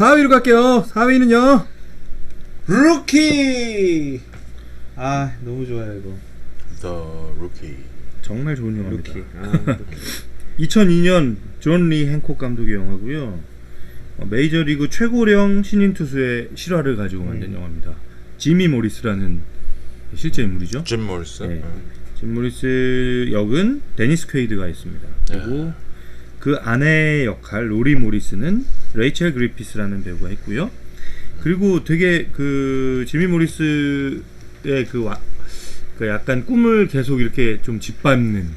4위로 갈게요. 4위는요. 루키. 아 너무 좋아요 이거. The Rookie. 정말 좋은 영화입니다. 루키. 아, 루키. 2002년 존 리 행콕 감독의 영화고요. 어, 메이저리그 최고령 신인 투수의 실화를 가지고 만든 영화입니다. 지미 모리스라는 실제 인물이죠. 짐 모리스. 네. 음. 짐 모리스 역은 데니스 퀘이드가 있습니다. 그리고 그 아내의 역할 로리 모리스는 레이첼 그리피스라는 배우가 했고요. 그리고 되게 그 지미 모리스의 그, 와, 그 약간 꿈을 계속 이렇게 좀 짓밟는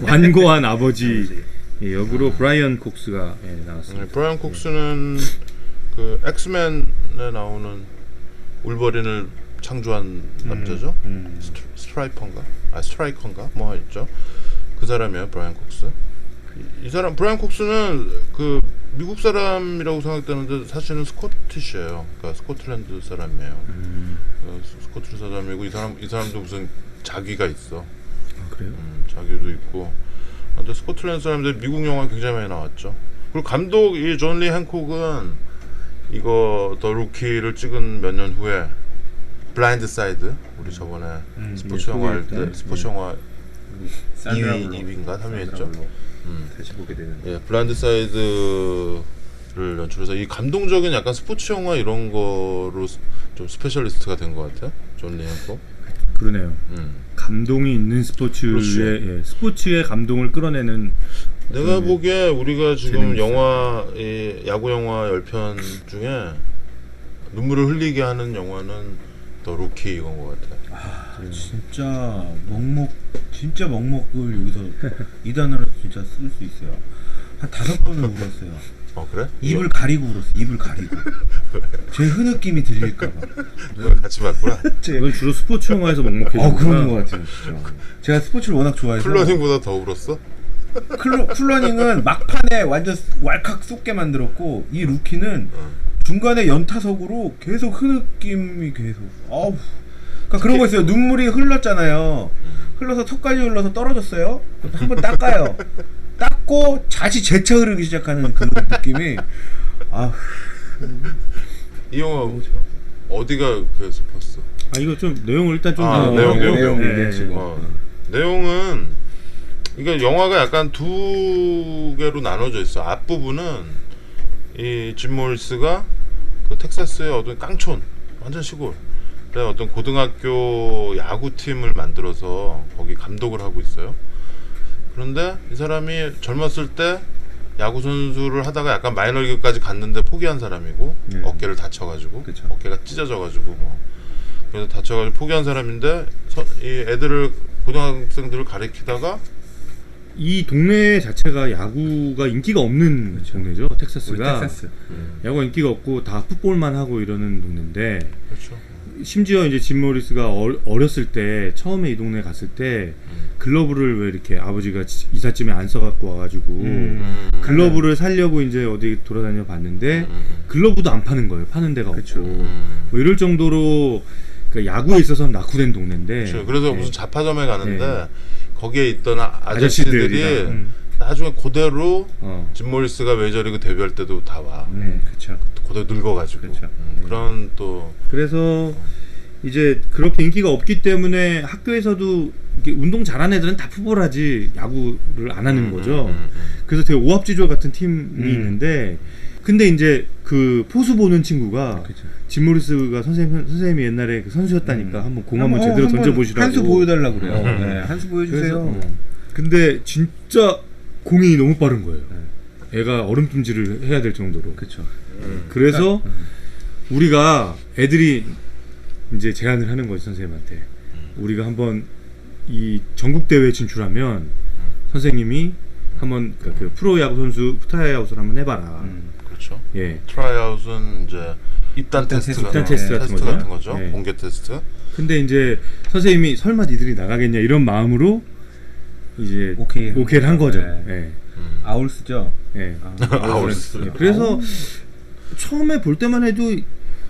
완고한 아버지 예, 역으로 브라이언 콕스가 예, 네, 나왔습니다. 브라이언 콕스는 그 엑스맨에 나오는 울버린을 창조한 남자죠. 음. 스트, 스트라이퍼인가? 아 스트라이커인가? 뭐 있죠. 그 사람이에요, 브라이언 콕스. 이, 이 사람 브라이언 콕스는 그 미국 사람이라고 생각되는데 사실은 스코티시예요. 그러니까 스코틀랜드 사람이에요. 음, 어, 스- 스코틀 사람이고 이 사람 이 사람도 무슨 자기가 있어. 아, 그래요? 음, 자기도 있고. 근데 스코틀랜드 사람들 미국 영화 굉장히 많이 나왔죠. 그리고 감독 이 존 리 행콕은 이거 더 루키를 찍은 몇 년 후에 블라인드 사이드 우리 저번에 음, 스포츠 네, 영화 할 때 스포츠 네. 영화 산드라 2위 블록. 2위인가 3위 했죠. 음. 다시 보게 되는. 예, 블라인드 사이드를 연출해서 이 감동적인 약간 스포츠 영화 이런 거로 스- 좀 스페셜리스트가 된 것 같아요. 존리 행콕. 그러네요. 음. 감동이 있는 스포츠의 그렇죠. 예, 스포츠의 감동을 끌어내는 내가 어떤 보기에 우리가 지금 영화 이 야구 영화 10편 중에 눈물을 흘리게 하는 영화는 더 루키 이건 것 같아. 아 진짜 먹먹 진짜 먹먹을 여기서 이 단어로 진짜 쓸 수 있어요. 한 다섯 번을 울었어요. 어 그래? 입을 가리고 울었어. 입을 가리고. 제 흐느낌이 들릴까봐. 이거 같이 봤구나. 이건 주로 스포츠 영화에서 먹먹해 어 그런 것 같아요. 진짜. 제가 스포츠를 워낙 좋아해서. 플러닝보다 더 울었어? 클로, 쿨러닝은 막판에 완전 왈칵 쏟게 만들었고 이 루키는 어. 중간에 연타석으로 계속 흐느낌이 계속 아우 그러니까 그런 거 있어요. 눈물이 흘렀잖아요. 흘러서 턱까지 흘러서 떨어졌어요. 한번 닦아요. 닦고 다시 재차 흐르기 시작하는 그 느낌이. 아 이 영화 어디가 그 슬펐어? 아 이거 좀 내용을 일단 좀 아, 더- 내용, 내용, 내용 네. 지금. 어. 내용은 이게 영화가 약간 두 개로 나눠져 있어. 앞 부분은 이짐 모리스가 그 텍사스의 어떤 깡촌 완전 시골 에 어떤 고등학교 야구팀을 만들어서 거기 감독을 하고 있어요. 그런데 이 사람이 젊었을 때 야구 선수를 하다가 약간 마이너리그까지 갔는데 포기한 사람이고 네. 어깨를 다쳐가지고 그쵸. 어깨가 찢어져가지고 뭐 그래서 다쳐가지고 포기한 사람인데 서, 이 애들을 고등학생들을 가리키다가 이 동네 자체가 야구가 인기가 없는 동네죠. 우리 텍사스가 텍사스 야구가 인기가 없고 다 풋볼만 하고 이러는 동네인데 그렇죠. 심지어 이제 짐 모리스가 어, 어렸을 때 처음에 이 동네 갔을 때 글러브를 왜 이렇게 아버지가 지- 이삿짐에 안 써갖고 와가지고 음. 음. 글러브를 살려고 이제 어디 돌아다녀 봤는데 음. 글러브도 안 파는 거예요. 파는 데가 그쵸. 없고 음. 뭐 이럴 정도로 그 야구에 있어서는 낙후된 동네인데 그렇죠. 그래서 예. 무슨 자파점에 가는데 네. 거기에 있던 아- 아저씨들이 아저씨들이랑, 음. 나중에 그대로 어. 짐 모리스가 메이저리그 데뷔할 때도 다 와. 네 그쵸 그 대로 늙어가지고 그렇죠. 음, 그런 또 그래서 이제 그렇게 인기가 없기 때문에 학교에서도 이렇게 운동 잘하는 애들은 다 풋볼 하지 야구를 안 하는 음, 거죠. 음, 음, 음. 그래서 되게 오합지졸 같은 팀이 음. 있는데 근데 이제 그 포수 보는 친구가 그쵸. 짐 모리스가 선생님 선생님이 옛날에 그 선수였다니까 음. 한번 공 한번 어, 제대로 한번 던져 보시라고 한수 보여달라 그래요 어. 네, 한수 그래서, 보여주세요 어. 근데 진짜 공이 너무 빠른 거예요. 애가 얼음찜질을 해야 될 정도로. 음. 그래서 음. 우리가 애들이 이제 제안을 하는 거지 선생님한테 우리가 한번 이 전국 대회 진출하면 선생님이 한번 그, 그 프로야구 선수 트라이아웃을 한번 해봐라. 음. 그렇죠. 예. 트라이아웃은 이제 입단 입단 테스트 입단 테스트 같은 테스트 거죠. 같은 거죠. 네. 공개 테스트. 근데 이제 선생님이 설마 니들이 나가겠냐 이런 마음으로 이제 오케이. 오케이를 한 거죠. 네. 예. 음. 아울스죠 예. 아, 아울스. 예, 그래서 처음에 볼 때만 해도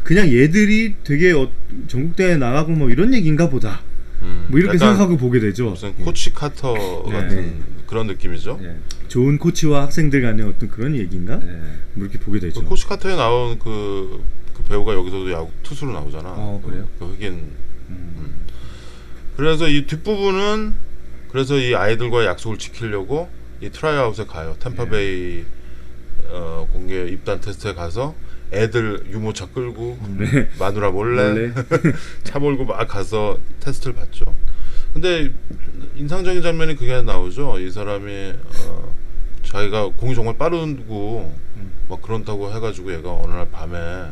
그냥 얘들이 되게 어, 전국대회 나가고 뭐 이런 얘기인가 보다. 음. 음, 뭐 이렇게 생각하고 보게 되죠. 무슨 코치 카터 네. 같은 그런 느낌이죠. 예. 좋은 코치와 학생들 간의 어떤 그런 얘기인가? 예. 뭐 이렇게 보게 되죠. 그 코치 카터에 나온 그, 그 배우가 여기서도 야구 투수로 나오잖아. 어, 그래요? 그 흑인. 음. 그래서 이 뒷부분은 그래서 이 아이들과 약속을 지키려고 이 트라이아웃에 가요. 템파베이 어, 공개 입단 테스트에 가서 애들 유모차 끌고 네. 마누라 몰래, 원래 차 몰고 막 가서 테스트를 받죠. 근데 인상적인 장면이 그게 나오죠. 이 사람이 어, 자기가 공이 정말 빠르고 막 그런다고 해가지고 얘가 어느 날 밤에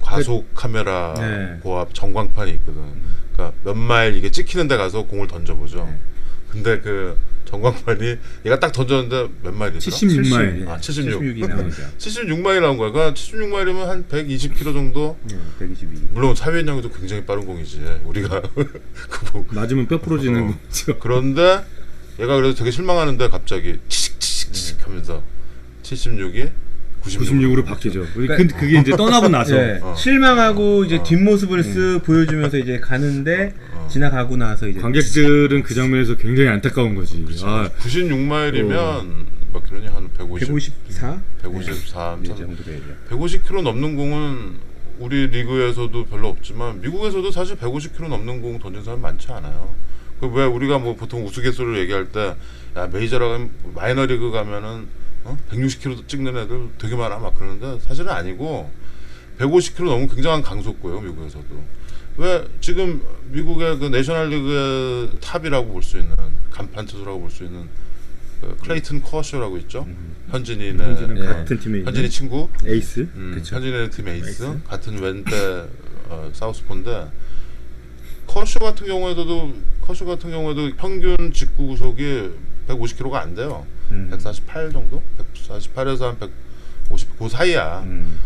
과속 카메라 네. 고압 전광판이 있거든. 그러니까 몇 마일 이게 찍히는 데 가서 공을 던져보죠. 네. 근데 그 전광판이 얘가 딱 던졌는데 몇 마일이더라? 76마일. 아, 76. 76이 나오죠. 76마일 나온 거야. 그러니까 76마일이면 한 120km 정도. 예, 122. 물론 사회인양도 굉장히 빠른 공이지. 우리가 그 뭐- 맞으면 뼈 부러지는 어. 거죠. 그런데 얘가 그래도 되게 실망하는데 갑자기 치식 치식 치식 하면서 76이 96으로 96으로 바뀌죠. 그러니까- 근데 그게 이제 떠나고 나서 예, 어. 실망하고 이제 어. 뒷모습을 쓱 보여주면서 이제 가는데 어. 지나가고 나서 이제 관객들은 그 장면에서 굉장히 안타까운 거지. 아, 96마일이면 몇 킬로니 한 150, 154? 153, 네, 정도 되죠. 150km 넘는 공은 우리 리그에서도 별로 없지만 미국에서도 사실 150km 넘는 공 던진 사람 많지 않아요. 그 왜 우리가 뭐 보통 우스갯소리를 얘기할 때 야 메이저라 가면 마이너리그 가면은 어? 160km 찍는 애들 되게 많아 막 그러는데 사실은 아니고 150km 넘으면 굉장한 강속고요 미국에서도. 왜 지금 미국의 그 내셔널리그의 탑이라고 볼 수 있는 간판 투수라고 볼 수 있는 그 클레이튼 커쇼라고 있죠. 현진이네 현진은 네. 같은 팀에 있는 현진이 친구. 에이스. 음, 그쵸. 현진의 팀 에이스, 에이스. 같은 왼대 어, 사우스포인데 커쇼 같은 경우에도 커쇼 같은 경우에도 평균 직구 구속이 150km가 안 돼요. 음. 148 정도? 148에서 한 150, 그 사이야. 음.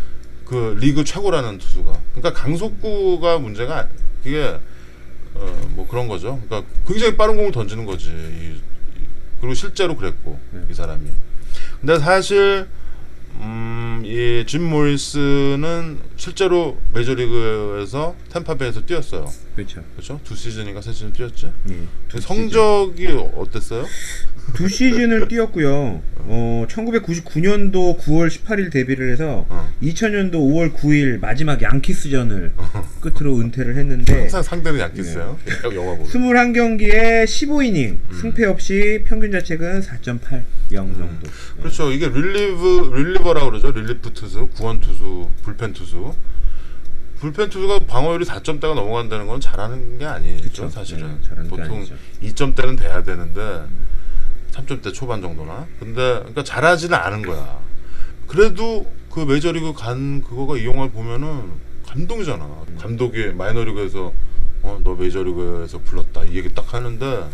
그 리그 최고라는 투수가. 그러니까 강속구가 문제가 그게 어, 뭐 그런 거죠. 그러니까 굉장히 빠른 공을 던지는 거지. 이, 이- 그리고 실제로 그랬고 네. 이 사람이. 근데 사실 음, 이짐 모리스는 실제로 메이저리그에서 템파베이에서 뛰었어요. 그렇죠. 그렇죠? 두 시즌인가 세 시즌 뛰었지. 예. 근데 성적이 어땠어요? 두 시즌을 뛰었고요. 어, 1999년도 9월 18일 데뷔를 해서 어. 2000년도 5월 9일 마지막 양키스전을 끝으로 은퇴를 했는데 항상 상대는 양키스예요. 영화 보면. 21경기에 15이닝 음. 승패 없이 평균 자책은 4.80 정도. 그렇죠. 이게 릴리브 릴리버라 그러죠. 릴리프 투수, 구원 투수, 불펜 투수. 불펜 투수가 방어율이 4점대가 넘어간다는 건 잘하는 게 아니죠, 그쵸. 사실은. 네, 보통 아니죠. 2점대는 돼야 되는데 3점대 초반 정도나. 근데 그러니까 잘하지는 않은 거야. 그래도 그 메이저리그 간 그거가 이 영화를 보면은 감동이잖아. 감독이 마이너리그에서 어, 너 메이저리그에서 불렀다. 이 얘기 딱 하는데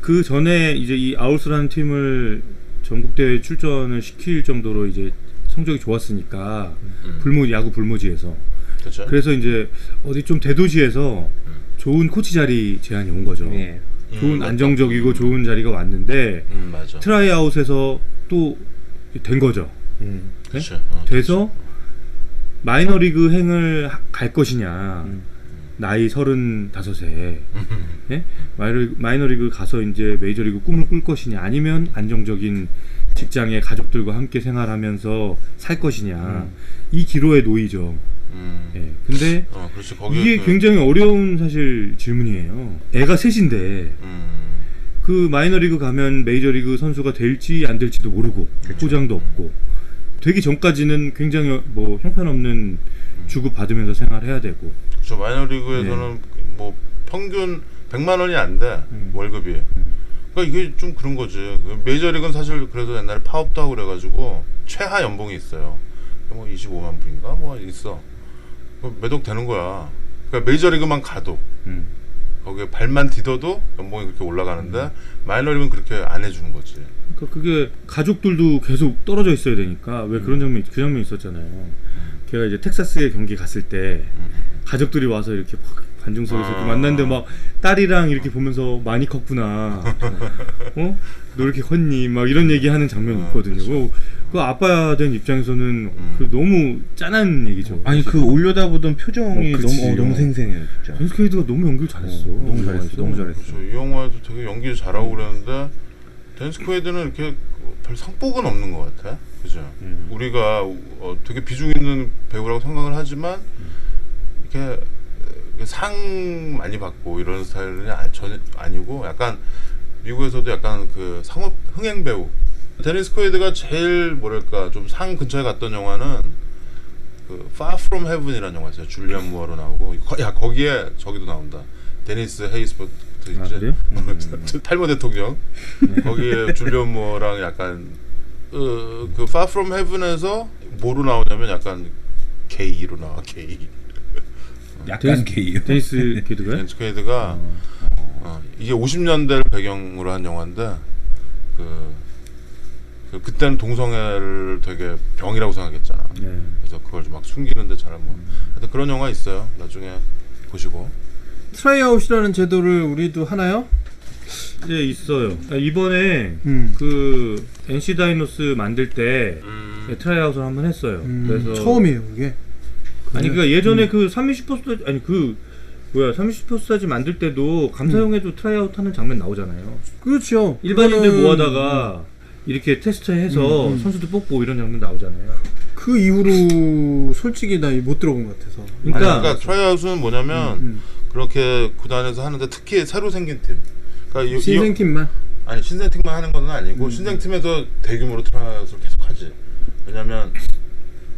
그 전에 이제 이 아울스라는 팀을 전국 대회 출전을 시킬 정도로 이제 성적이 좋았으니까 음. 불모 야구 불모지에서 그렇죠. 그래서 이제 어디 좀 대도시에서 좋은 코치 자리 제안이 온 거죠. 예. 좋은 음, 안정적이고 좋은 자리가 왔는데 음, 맞아. 트라이아웃에서 또 된 거죠. 음. 그렇죠. 어, 돼서 마이너리그 행을 하- 갈 것이냐 음. 나이 서른 다섯에 음. 예? 마이너리그, 마이너리그 가서 이제 메이저리그 꿈을 꿀 것이냐 아니면 안정적인 직장에 가족들과 함께 생활하면서 살 것이냐 음. 이 기로에 놓이죠. 음. 예. 근데 어, 이게 굉장히 어려운 사실 질문이에요. 애가 셋인데 음. 그 마이너리그 가면 메이저리그 선수가 될지 안 될지도 모르고 보장도 없고 되기 전까지는 굉장히 뭐 형편없는 주급 받으면서 생활해야 되고 그렇죠. 마이너리그에서는 네. 뭐 평균 100만 원이 안 돼. 음. 월급이. 그러니까 이게 좀 그런 거지. 그 메이저리그는 사실 그래도 옛날에 파업도 하고 그래가지고 최하 연봉이 있어요. 뭐 25만 불인가 뭐 있어. 그 매독 되는 거야. 그러니까 메이저리그만 가도 음. 거기에 발만 디뎌도 연봉이 그렇게 올라가는데 마이너리그는 그렇게 안 해주는 거지. 그러니까 그게 가족들도 계속 떨어져 있어야 되니까 왜 그런 장면 그 장면 있었잖아요. 걔가 이제 텍사스에 경기 갔을 때 음. 가족들이 와서 이렇게 막 관중석에서 아. 만났는데 막 딸이랑 이렇게 보면서 많이 컸구나. 어? 너 이렇게 컸니? 막 이런 얘기하는 장면이 아, 있거든요. 그, 그 아빠 된 입장에서는 음. 그 너무 짠한 얘기죠. 아니 그 올려다보던 표정이 어. 너무 어, 너무 생생해요 진짜. 댄스 케이드가 너무 연기를 잘했어. 어, 너무 잘했어, 영화에서. 너무 잘했어. 그렇죠. 이 영화에도 되게 연기를 잘하고 그랬는데 댄스 퀘이드는 이렇게 별 상복은 없는 것 같아. 그죠? 음. 우리가 어, 되게 비중 있는 배우라고 생각을 하지만 이렇게 상 많이 받고 이런 스타일은 아, 전혀 아니고 약간 미국에서도 약간 그 상업 흥행 배우. 데니스 코이드가 제일 뭐랄까 좀 상 근처에 갔던 영화는 그 Far From Heaven이라는 영화 있어요. 줄리안 무어로 나오고. 거- 야 거기에 저기도 나온다. 데니스 헤이스포트 아, 그래요? 탈모 대통령. 거기에 줄리안 무어랑 약간 어, 그 Far From Heaven에서 뭐로 나오냐면 약간 게이로 나와 게이 약간 게이요. 데니스 케이드가요? 데니스 코이드가 어, 이게 50년대를 배경으로 한 영화인데 그, 그 그때는 동성애를 되게 병이라고 생각했잖아. 네. 그래서 그걸 좀막 숨기는데 잘한 뭐. 하여튼 그런 영화 있어요. 나중에 보시고. 트라이아웃이라는 제도를 우리도 하나요? 네 있어요. 아, 이번에 음. 그 NC 다이노스 만들 때 음, 네, 트라이아웃을 한번 했어요. 음, 그래서 처음이에요 그게. 아니 그러니까 예전에 그 삼미 슈퍼스타 아니 그 뭐야 삼미 슈퍼스타즈 만들 때도 감사용에도 트라이아웃 하는 장면 나오잖아요. 그렇죠. 일반인들 그거는 모아다가 이렇게 테스트해서 음, 음. 선수들 뽑고 이런 장면 나오잖아요. 그 이후로 솔직히 나 못 들어본 것 같아서. 아니, 그러니까, 그러니까 트라이아웃은 뭐냐면 음. 그렇게 구단에서 하는데 특히 새로 생긴 팀. 그러니까 이- 이- 신생 팀만. 아니 신생 팀만 하는 건 아니고 음. 신생 팀에서 대규모로 트라이아웃을 계속 하지. 왜냐면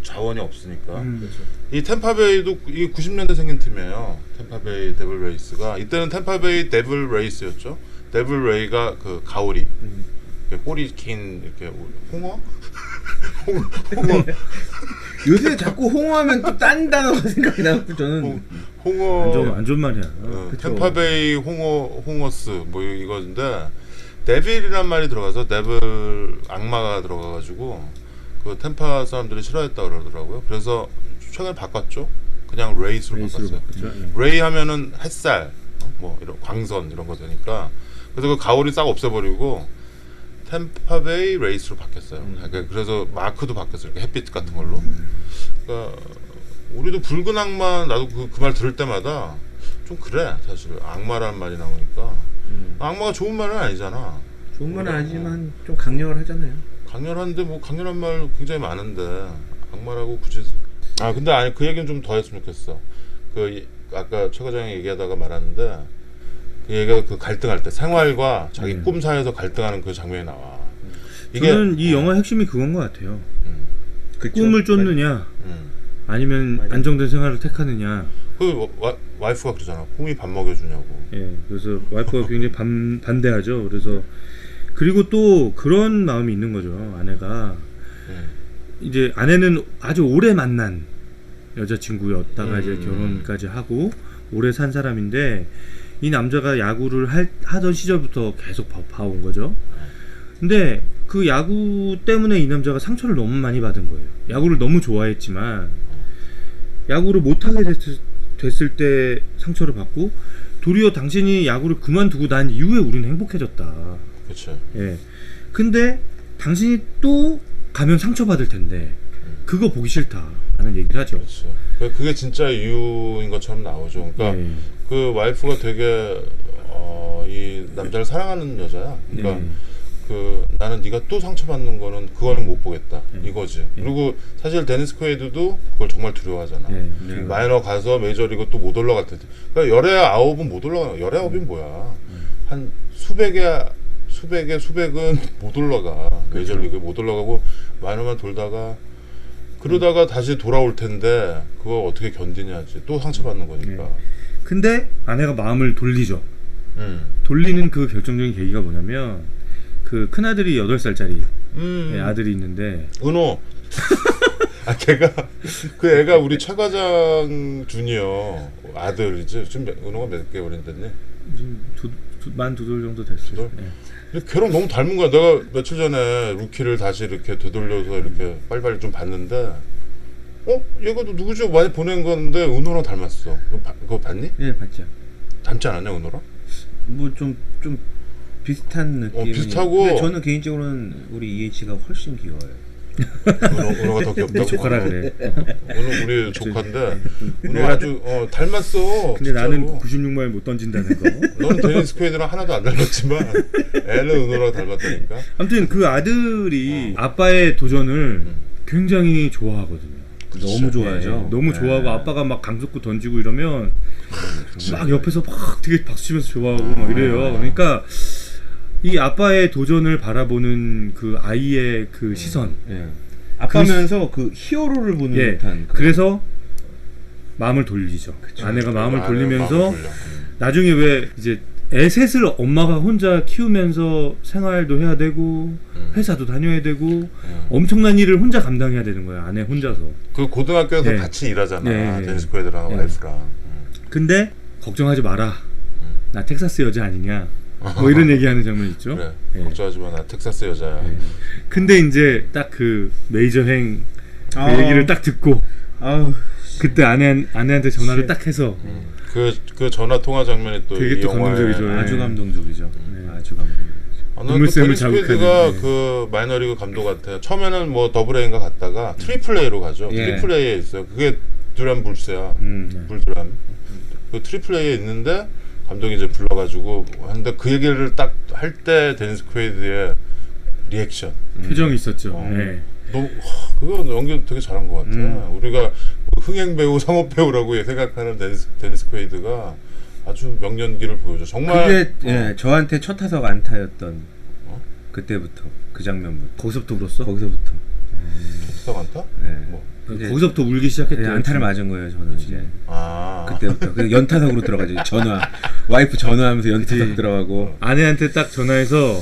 자원이 없으니까. 음. 이 템파베이도 이 90년대 생긴 팀이에요. 템파베이 데블 레이스가 이때는 템파베이 데블 레이스였죠. 데블 레이가 그 가오리, 음. 이렇게 꼬리 긴 이렇게 홍어, 홍어, 홍어, 요새 자꾸 홍어하면 또 딴 단어가 생각이 나고 저는 홍- 안 좋은 홍어, 안 좋은 말이야. 어. 템파베이 홍어, 홍어스 뭐 이거인데 데빌이란 말이 들어가서 데블 악마가 들어가가지고 그 템파 사람들이 싫어했다 그러더라고요. 그래서 최근에 바꿨죠. 그냥 레이스로, 레이스로 바꿨어요. 바꿨죠. 예. 레이 하면은 햇살, 어? 뭐 이런 광선 이런 거 되니까 그래서 그 가오리 싹 없애버리고 템파베이 레이스로 바뀌었어요. 그러니까 그래서 마크도 바뀌었어요. 이렇게 햇빛 같은 걸로. 그러니까 우리도 붉은 악마 나도 그 그 말 들을 때마다 좀 그래 사실 악마라는 말이 나오니까 악마가 좋은 말은 아니잖아. 좋은 건 아니지만 좀 강력을 하잖아요. 강렬한데 뭐 강렬한 말 굉장히 많은데 악마라고 굳이 아 근데 아니 그 얘기는 좀 더 했으면 좋겠어 그 이- 아까 최 과장이 얘기하다가 말았는데 그 얘기가 그 갈등할 때 생활과 자기 음. 꿈 사이에서 갈등하는 그 장면이 나와 이게 저는 이 영화 핵심이 그건 것 같아요. 음, 그쵸? 꿈을 쫓느냐 음. 아니면 맞아요. 안정된 생활을 택하느냐. 그 와, 와이프가 그러잖아 꿈이 밥 먹여주냐고 예, 그래서 와이프가 굉장히 반, 반대하죠. 그래서 그리고 또 그런 마음이 있는 거죠. 아내가 음. 이제 아내는 아주 오래 만난 여자친구였다가 음. 이제 결혼까지 하고 오래 산 사람인데 이 남자가 야구를 할, 하던 시절부터 계속 봐, 봐온 거죠. 근데 그 야구 때문에 이 남자가 상처를 너무 많이 받은 거예요. 야구를 너무 좋아했지만 야구를 못하게 됐을, 됐을 때 상처를 받고 도리어 당신이 야구를 그만두고 난 이후에 우리는 행복해졌다. 그쵸 예. 근데 당신이 또 가면 상처받을 텐데 그거 보기 싫다 라는 얘기를 하죠. 그치 그- 그게 진짜 이유인 것처럼 나오죠 그러니까 예. 그 와이프가 되게 어, 이 남자를 사랑하는 여자야 그러니까 예. 그 나는 네가 또 상처받는 거는 그거는 못 보겠다 예. 이거지 그리고 사실 데니스 퀘이드도 그걸 정말 두려워하잖아 예. 네. 마이너 가서 메이저리그 또 못 올라갈 텐데 그러니까 열에 아홉은 못 올라가 열에 아홉이 뭐야 한 수백에 수백에 수백은 못 올라가 메이저리그에 못 올라가고 마이너만 돌다가 그러다가 다시 돌아올 텐데 그거 어떻게 견디냐지 또 상처받는 거니까 근데 아내가 마음을 돌리죠. 음. 돌리는 그 결정적인 계기가 뭐냐면 그 큰 아들이 8살짜리 음. 아들이 있는데 은호. 아 걔가 그 애가 우리 최 과장 주니어 아들이지. 지금 몇- 은호가 몇 개월인 됐니? 지금 두, 두, 만두 돌 정도 됐어요. 두 돌? 예. 근데 걔랑 너무 닮은 거야. 내가 며칠 전에 루키를 다시 이렇게 되돌려서 이렇게 빨리빨리 좀 봤는데 어 얘가 또 누구죠? 많이 보낸 건데 은호랑 닮았어. 그거, 봐- 그거 봤니? 예, 봤죠. 닮지 않았냐 은호랑? 뭐 좀 좀 비슷한 느낌. 어, 비슷하고. 근데 저는 개인적으로는 우리 이해치가 훨씬 귀여워요. 은호, 은호 가 더 귀엽다고. 조카라 그래. 은호 우리 조카인데 은호 아주 어, 닮았어. 근데 나는 진짜로. 96마일 못 던진다는 거. 너는 데니스 퀘이드랑 하나도 안 닮았지만 애는 은호랑 닮았다니까. 아무튼 그 아들이 아빠의 도전을 굉장히 좋아하거든요. 너무 좋아하죠. 너무 네. 좋아하고 아빠가 막 강속구 던지고 이러면 막 옆에서 막 되게 박수 치면서 좋아하고 막 이래요. 그러니까 이 아빠의 도전을 바라보는 그 아이의 그 시선. 예. 아빠면서 그 히어로를 보는 예. 듯한. 그런- 그래서 마음을 돌리죠. 아내가 마음을 돌리면서 마음을. 나중에 왜 이제 애 셋을 엄마가 혼자 키우면서 생활도 해야 되고 음. 회사도 다녀야 되고 음. 엄청난 일을 혼자 감당해야 되는 거야 아내 혼자서. 그 고등학교에서 네. 같이 일하잖아. 네, 네. 데니스 퀘이드랑 네. 와이프랑. 음. 근데 걱정하지 마라. 나 텍사스 여자 아니냐. 뭐 이런 얘기하는 장면 있죠. 그래. 예. 걱정하지 마. 나 텍사스 여자야. 예. 근데 이제 딱 그 메이저행 그 아. 얘기를 딱 듣고 아우 그때 아내 아내한테 전화를 씨. 딱 해서 그, 그 전화 통화 장면이 또 되게 이 또 영화에 감동적이죠. 예. 아주 감동적이죠. 네. 아주 감동적이죠. 아, 나는 그 눈물샘을 자극하는, 네. 그 마이너리그 감독 같아요. 처음에는 뭐 더블 A인가 갔다가 트리플 A로 가죠. 예. 트리플 A에 있어요. 그게 듀란 불스야. 음. 불드람. 그 트리플 A에 있는데 감독이 이제 불러가지고 하는데 그 얘기를 딱 할 때 데니스 퀘이드의 리액션. 표정이 있었죠. 어. 예. 너무 하, 그거 연기 되게 잘한 것 같아. 음. 우리가 뭐 흥행 배우, 상업 배우라고 생각하는 데니스, 데니스 퀘이드가 아주 명연기를 보여줘. 정말 그게 어, 예, 저한테 첫 타석 안타였던 어? 그때부터 그 장면부터 거기서부터 울었어? 거기서부터 첫 안타? 예. 뭐. 이제 거기서부터 울기 시작했대. 예, 안타를 맞은 거예요 저는 이제 아 그때부터 그 연타석으로 들어가죠 전화 와이프 전화하면서 연타석 들어가고 아내한테 딱 전화해서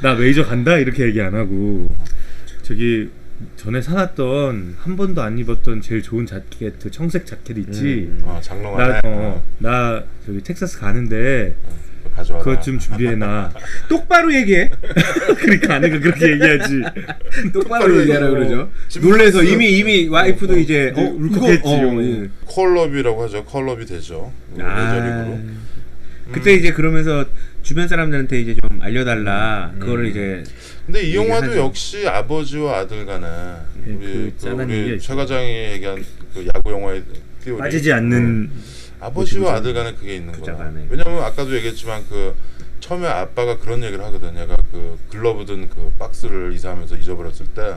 나 메이저 간다 이렇게 얘기 안 하고 저기 전에 사놨던 한 번도 안 입었던 제일 좋은 자켓 그 청색 자켓 있지. 음. 아, 장롱 안에 나, 어, 나 저기 텍사스 가는데 가져와. 그것 좀 준비해놔. 똑바로 얘기해 그러니까 아내가 그렇게 얘기하지. 똑바로 얘기하라 그러죠 놀래서 이미 이미 와이프도 이제 이제 어 울컥했지. 어, 예. 콜럽이라고 하죠. 콜럽이 되죠. 아, 메이저리 그때 이제 그러면서 주변 사람들한테 이제 좀 알려달라 그거를 이제 근데 이 영화도 얘기하죠. 역시 아버지와 아들 간에 예, 우리, 그 그 우리 최 과장이 얘기한 그 야구 영화의 띠오리 빠지지 않는 아버지와 아들 간에 그게 있는 거야. 왜냐면 아까도 얘기했지만 그 처음에 아빠가 그런 얘기를 하거든. 얘가 그 글러브 든 그 박스를 이사하면서 잊어버렸을 때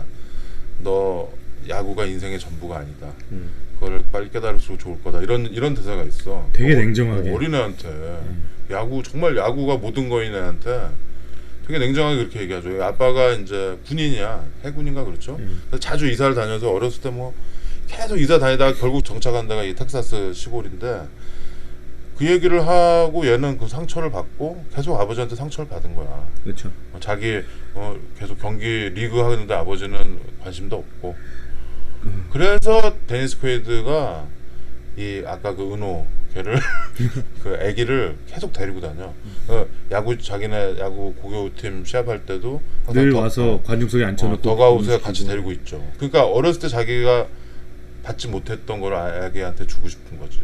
너 야구가 인생의 전부가 아니다. 음. 그거를 빨리 깨달을수록 좋을 거다. 이런 이런 대사가 있어. 되게 어, 냉정하게. 어린애한테 야구 정말 야구가 모든 거인 애한테 되게 냉정하게 그렇게 얘기하죠. 아빠가 이제 군인이야. 해군인가 그렇죠. 그래서 자주 이사를 다녀서 어렸을 때 뭐 계속 이사 다니다가 결국 정착한 데가 이 텍사스 시골인데 그 얘기를 하고 얘는 그 상처를 받고 계속 아버지한테 상처를 받은 거야. 그렇죠 어, 자기 어, 계속 경기 리그 하는데 아버지는 관심도 없고 그래서 데니스 퀘이드가 이 아까 그 은호 걔를 그 아기를 계속 데리고 다녀. 어, 야구 자기네 야구 고교팀 시합할 때도 늘 더- 와서 어, 관중석에 어, 앉혀놓고 더가웃에 같이 데리고 있죠. 그러니까 어렸을 때 자기가 받지 못했던 걸 아기한테 주고 싶은 거지.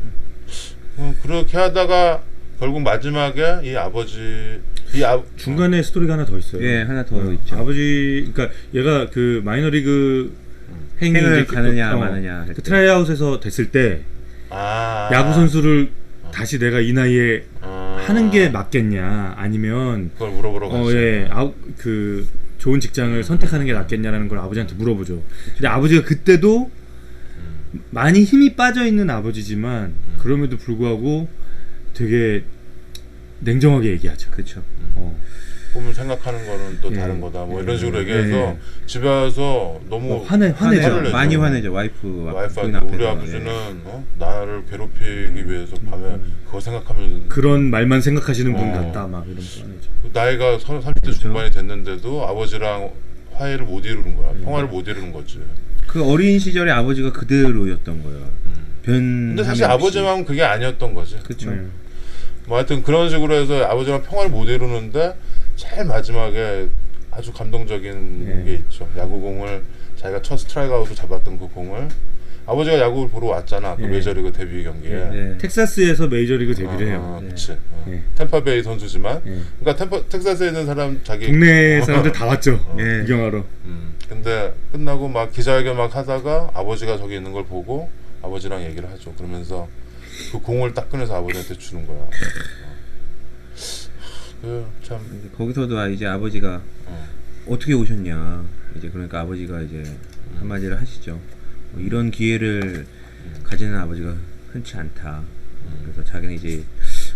어, 그렇게 하다가 결국 마지막에 이 아버지 이 아, 중간에 스토리가 하나 더 있어요. 예 하나 더 어, 있죠. 아버지, 그러니까 얘가 그 마이너리그 행위 행을 가느냐 어, 마느냐 할그 때. 트라이아웃에서 됐을 때 아. 야구 선수를 다시 내가 이 나이에 아. 하는 게 맞겠냐 아니면 그걸 물어보러 갔어. 어, 예, 아우, 그 좋은 직장을 선택하는 게 낫겠냐라는 걸 아버지한테 물어보죠. 근데 아버지가 그때도 많이 힘이 빠져 있는 아버지지만 그럼에도 불구하고 되게 냉정하게 얘기하죠. 그렇죠 어. 꿈을 생각하는 거는 또 예. 다른 거다. 뭐 예. 이런 식으로 얘기해서 예. 집에 와서 너무 어, 화내 화내죠. 화내죠 내죠. 많이 화내죠 와이프 와이프한테 우리 아버지는 어? 나를 괴롭히기 위해서 밤에 그거 생각하면 그런 말만 생각하시는 분 어. 같다 막 이러면서 화내죠. 나이가 30대 그렇죠. 중반이 됐는데도 아버지랑 화해를 못 이루는 거야. 평화를 못 이루는 거지. 그 어린 시절에 아버지가 그대로였던 거예요 변 근데 사실 아버지 마음은 그게 아니었던 거지. 그렇죠 네. 뭐 하여튼 그런 식으로 해서 아버지랑 평화를 못 이루는데 제일 마지막에 아주 감동적인 네. 게 있죠. 야구공을 자기가 첫 스트라이크 아웃을 잡았던 그 공을 아버지가 야구를 보러 왔잖아. 그 예. 메이저리그 데뷔 경기에. 네. 텍사스에서 메이저리그 데뷔를 해요. 아, 네. 그치. 어. 예. 템파베이 선수지만. 예. 그러니까 템파, 텍사스에 있는 사람 자기 동네 어. 사람들 다 왔죠. 예. 구경하러. 음, 근데 끝나고 막 기자회견 막 하다가 아버지가 저기 있는 걸 보고 아버지랑 얘기를 하죠. 그러면서 그 공을 딱 꺼내서 아버지한테 주는 거야. 어. 그참 이제 거기서도 아, 이제 아버지가 어. 어떻게 오셨냐 이제 그러니까 아버지가 이제 한마디를 하시죠 뭐 이런 기회를 가지는 아버지가 흔치 않다 그래서 자기는 이제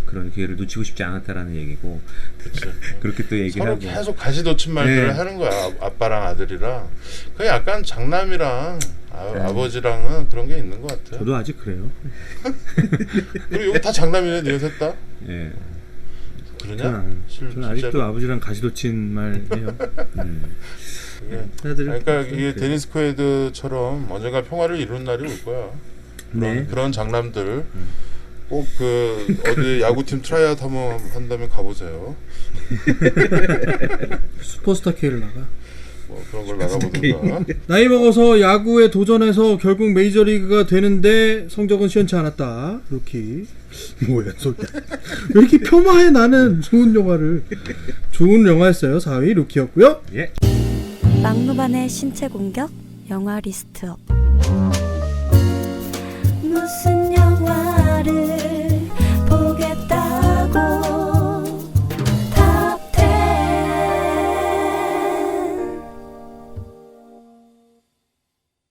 그런 기회를 놓치고 싶지 않았다라는 얘기고. 그렇게 또 얘기를 서로 하고 계속 가시돋친 말들을 네. 하는 거야. 아- 아빠랑 아들이랑. 그 약간 장남이랑 아, 네. 아버지랑은 그런 게 있는 것 같아. 저도 아직 그래요. 그리고 여기 다 장남이네, 니네 셋 다. 예. 그러냐? 저는, 실- 저는 아직도? 아버지랑 가시도 친 말 해요. 음. 그게 애들이 그러니까 이게 그렇게. 데니스 퀘이드처럼 언젠가 평화를 이루는 날이 올 거야. 그런, 네. 그런 장남들 꼭 그 어디 야구팀 트라이아웃 한번 한다면 가보세요. 슈퍼스타 K를 나가. 뭐 그런 걸 나가보든가. 나이 먹어서 야구에 도전해서 결국 메이저리그가 되는데 성적은 시원치 않았다. 루키. 뭐야 소리야. 왜 이렇게 폄하해 나는 좋은 영화를. 좋은 영화였어요. 4위 루키였고요. 예. 막무반의 신체 공격 영화 리스트업 무슨 영화